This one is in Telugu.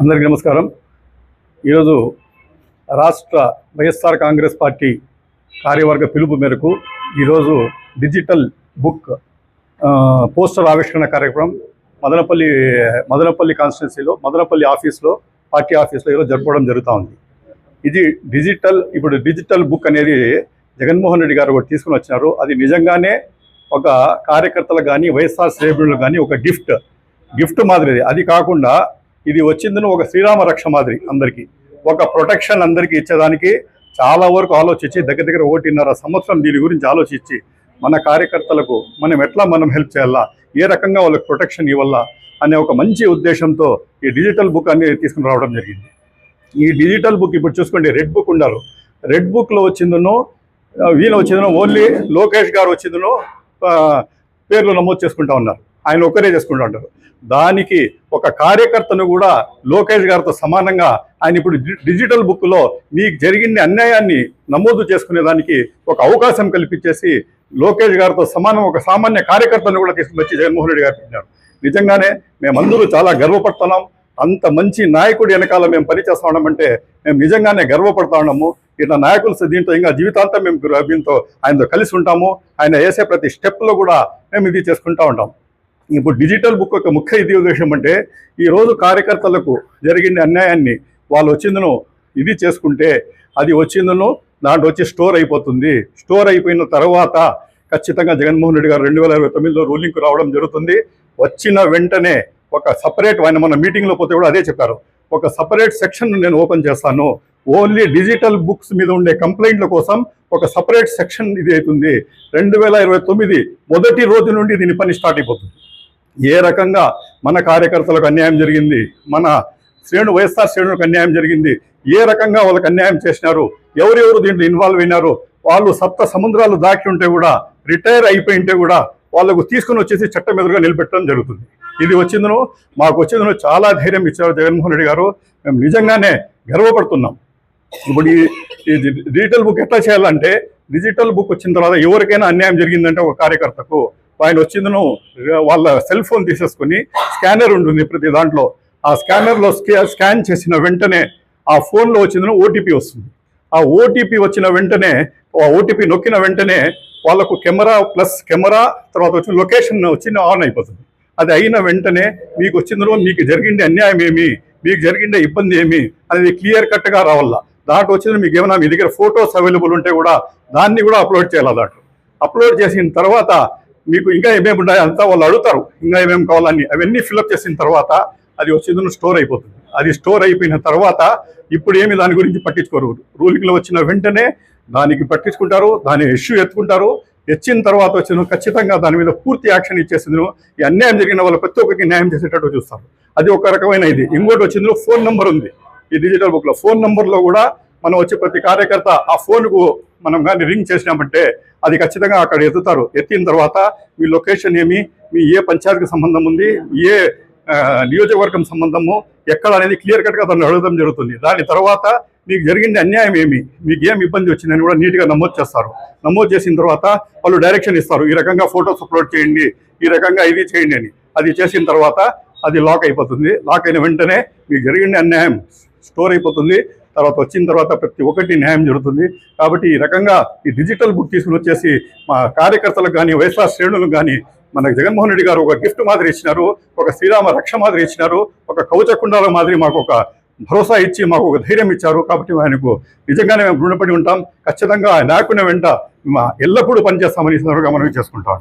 అందరికీ నమస్కారం. ఈరోజు రాష్ట్ర వైఎస్ఆర్ కాంగ్రెస్ పార్టీ కార్యవర్గ పిలుపు మేరకు ఈరోజు డిజిటల్ బుక్ పోస్టర్ ఆవిష్కరణ కార్యక్రమం మదనపల్లి మదనపల్లి కాన్స్టిట్యున్సీలో మదనపల్లి ఆఫీస్లో పార్టీ ఆఫీస్లో ఈరోజు జరుపుకోవడం జరుగుతూ ఉంది. ఇది డిజిటల్ ఇప్పుడు డిజిటల్ బుక్ అనేది జగన్మోహన్ రెడ్డి గారు ఒకటి తీసుకుని వచ్చినారు. అది నిజంగానే ఒక కార్యకర్తలకు కానీ వైఎస్ఆర్ శ్రేణులకు కానీ ఒక గిఫ్ట్ గిఫ్ట్ మాదిరిది. అది కాకుండా ఇది వచ్చిందని ఒక శ్రీరామ రక్ష మాదిరి అందరికీ. ఒక ప్రొటెక్షన్ అందరికీ ఇచ్చేదానికి చాలా వరకు ఆలోచించి దగ్గర దగ్గర ఒకటిన్నర సంవత్సరం దీని గురించి ఆలోచించి మన కార్యకర్తలకు మనం ఎట్లా మనం హెల్ప్ చేయాలా ఏ రకంగా వాళ్ళకి ప్రొటెక్షన్ ఇవ్వాలా అనే ఒక మంచి ఉద్దేశంతో ఈ డిజిటల్ బుక్ అనేది తీసుకుని రావడం జరిగింది. ఈ డిజిటల్ బుక్ ఇప్పుడు చూసుకోండి రెడ్ బుక్ ఉండారు. రెడ్ బుక్లో వచ్చిందనో వీళ్ళు వచ్చిందనో ఓన్లీ లోకేష్ గారు వచ్చిందనో పేర్లు నమోదు చేసుకుంటా ఉన్నారు. ఆయన ఒక్కరే చేసుకుంటుంటారు దానికి ఒక కార్యకర్తను కూడా లోకేష్ గారితో సమానంగా ఆయన ఇప్పుడు డిజిటల్ బుక్లో మీకు జరిగిన అన్యాయాన్ని నమోదు చేసుకునే దానికి ఒక అవకాశం కల్పించేసి లోకేష్ గారితో సమానం ఒక సామాన్య కార్యకర్తను కూడా తీసుకువచ్చి జగన్మోహన్ రెడ్డి గారు పెట్టినారు. నిజంగానే మేమందరూ చాలా గర్వపడుతున్నాం. అంత మంచి నాయకుడి వెనకాల మేము పనిచేస్తా ఉన్నామంటే మేము నిజంగానే గర్వపడతా ఉన్నాము. ఇట్లా నాయకులు దీంతో ఇంకా జీవితాంతం మేము దీంతో ఆయనతో కలిసి ఉంటాము. ఆయన వేసే ప్రతి స్టెప్లో కూడా మేము ఇది చేసుకుంటా ఉంటాం. ఇప్పుడు డిజిటల్ బుక్ యొక్క ముఖ్య ఇది ఉద్దేశం అంటే ఈరోజు కార్యకర్తలకు జరిగిన అన్యాయాన్ని వాళ్ళు వచ్చిందను ఇది చేసుకుంటే అది వచ్చిందను దాంట్లో వచ్చి స్టోర్ అయిపోతుంది. స్టోర్ అయిపోయిన తర్వాత ఖచ్చితంగా జగన్మోహన్ రెడ్డి గారు రెండు వేల ఇరవై తొమ్మిదిలో రూలింగ్కు రావడం జరుగుతుంది. వచ్చిన వెంటనే ఒక సపరేట్ ఆయన మన మీటింగ్లో పోతే కూడా అదే చెప్పారు. ఒక సపరేట్ సెక్షన్ నేను ఓపెన్ చేస్తాను. ఓన్లీ డిజిటల్ బుక్స్ మీద ఉండే కంప్లైంట్ల కోసం ఒక సపరేట్ సెక్షన్ ఇది అవుతుంది. రెండు వేల ఇరవై తొమ్మిది మొదటి రోజు నుండి దీని పని స్టార్ట్ అయిపోతుంది. ఏ రకంగా మన కార్యకర్తలకు అన్యాయం జరిగింది మన శ్రేణు వైఎస్ఆర్ శ్రేణులకు అన్యాయం జరిగింది ఏ రకంగా వాళ్ళకి అన్యాయం చేసినారు ఎవరెవరు దీంట్లో ఇన్వాల్వ్ అయినారు వాళ్ళు సప్త సముద్రాలు దాటి ఉంటే కూడా రిటైర్ అయిపోయి ఉంటే కూడా వాళ్ళకు తీసుకుని వచ్చేసి చట్టం ఎదురుగా నిలబెట్టడం జరుగుతుంది. ఇది వచ్చిందను మాకు వచ్చిందను చాలా ధైర్యం ఇచ్చారు జగన్మోహన్ రెడ్డి గారు. మేము నిజంగానే గర్వపడుతున్నాం. ఇప్పుడు ఈ డిజిటల్ బుక్ ఎట్లా చేయాలంటే డిజిటల్ బుక్ వచ్చిన తర్వాత ఎవరికైనా అన్యాయం జరిగిందంటే ఒక కార్యకర్తకు ఆయన వచ్చిందను వాళ్ళ సెల్ ఫోన్ తీసేసుకొని స్కానర్ ఉంటుంది ప్రతి దాంట్లో. ఆ స్కానర్లో స్కాన్ చేసిన వెంటనే ఆ ఫోన్లో వచ్చిందను ఓటీపీ వస్తుంది. ఆ ఓటీపీ వచ్చిన వెంటనే ఆ ఓటీపీ నొక్కిన వెంటనే వాళ్ళకు కెమెరా ప్లస్ కెమెరా తర్వాత వచ్చిన లొకేషన్ వచ్చి ఆన్ అయిపోతుంది. అది అయిన వెంటనే మీకు వచ్చిందో మీకు జరిగిండే అన్యాయం ఏమి మీకు జరిగిండే ఇబ్బంది ఏమి అనేది క్లియర్ కట్గా రావాలా దాంట్లో వచ్చిన మీకు ఏమైనా మీ దగ్గర ఫొటోస్ అవైలబుల్ ఉంటే కూడా దాన్ని కూడా అప్లోడ్ చేయాలి దాంట్లో. అప్లోడ్ చేసిన తర్వాత మీకు ఇంకా ఏమేమి ఉన్నాయో అంతా వాళ్ళు అడుగుతారు. ఇంకా ఏమేమి కావాలని అవన్నీ ఫిల్అప్ చేసిన తర్వాత అది వచ్చిందని స్టోర్ అయిపోతుంది. అది స్టోర్ అయిపోయిన తర్వాత ఇప్పుడు ఏమి దాని గురించి పట్టించుకోరు. రూలింగ్లో వచ్చిన వెంటనే దానికి పట్టించుకుంటారు. దాని ఇష్యూ ఎత్తుకుంటారు. ఎచ్చిన తర్వాత వచ్చిన ఖచ్చితంగా దాని మీద పూర్తి యాక్షన్ ఇచ్చేసింది ఈ అన్యాయం జరిగిన వాళ్ళు ప్రతి ఒక్కరికి న్యాయం చేసేటట్టు చూస్తారు. అది ఒక రకమైన ఇది. ఇంకోటి వచ్చింది ఫోన్ నెంబర్ ఉంది. ఈ డిజిటల్ బుక్లో ఫోన్ నెంబర్లో కూడా మనం వచ్చి ప్రతి కార్యకర్త ఆ ఫోన్కు మనం కానీ రింగ్ చేసినామంటే అది ఖచ్చితంగా అక్కడ ఎత్తుతారు. ఎత్తిన తర్వాత మీ లొకేషన్ ఏమి మీ ఏ పంచాయతీకి సంబంధం ఉంది ఏ నియోజకవర్గం సంబంధము ఎక్కడ అనేది క్లియర్ కట్గా దాన్ని అడగడం జరుగుతుంది. దాని తర్వాత మీకు జరిగింది అన్యాయం ఏమి మీకు ఏం ఇబ్బంది వచ్చిందని కూడా నీట్గా నమోదు చేస్తారు. నమోదు చేసిన తర్వాత వాళ్ళు డైరెక్షన్ ఇస్తారు ఈ రకంగా ఫొటోస్ అప్లోడ్ చేయండి ఈ రకంగా ఇది చేయండి అని. అది చేసిన తర్వాత అది లాక్ అయిపోతుంది. లాక్ అయిన వెంటనే మీకు జరిగిన అన్యాయం స్టోర్ అయిపోతుంది. తర్వాత వచ్చిన తర్వాత ప్రతి ఒక్కటి న్యాయం జరుగుతుంది. కాబట్టి ఈ రకంగా ఈ డిజిటల్ బుక్ తీసుకుని వచ్చేసి మా కార్యకర్తలకు కానీ వైఎస్ఆర్ శ్రేణులకు కానీ మనకు జగన్మోహన్ రెడ్డి గారు ఒక గిఫ్ట్ మాదిరి ఇచ్చినారు ఒక శ్రీరామ రక్ష మాదిరి ఇచ్చినారు ఒక కవచకుండాల మాదిరి మాకు ఒక భరోసా ఇచ్చి మాకు ఒక ధైర్యం ఇచ్చారు. కాబట్టి ఆయనకు నిజంగానే మేము రుణపడి ఉంటాం. ఖచ్చితంగా నాయకుని వెంట మా ఎల్లప్పుడూ పనిచేస్తామని సందర్భంగా మనం చేసుకుంటాం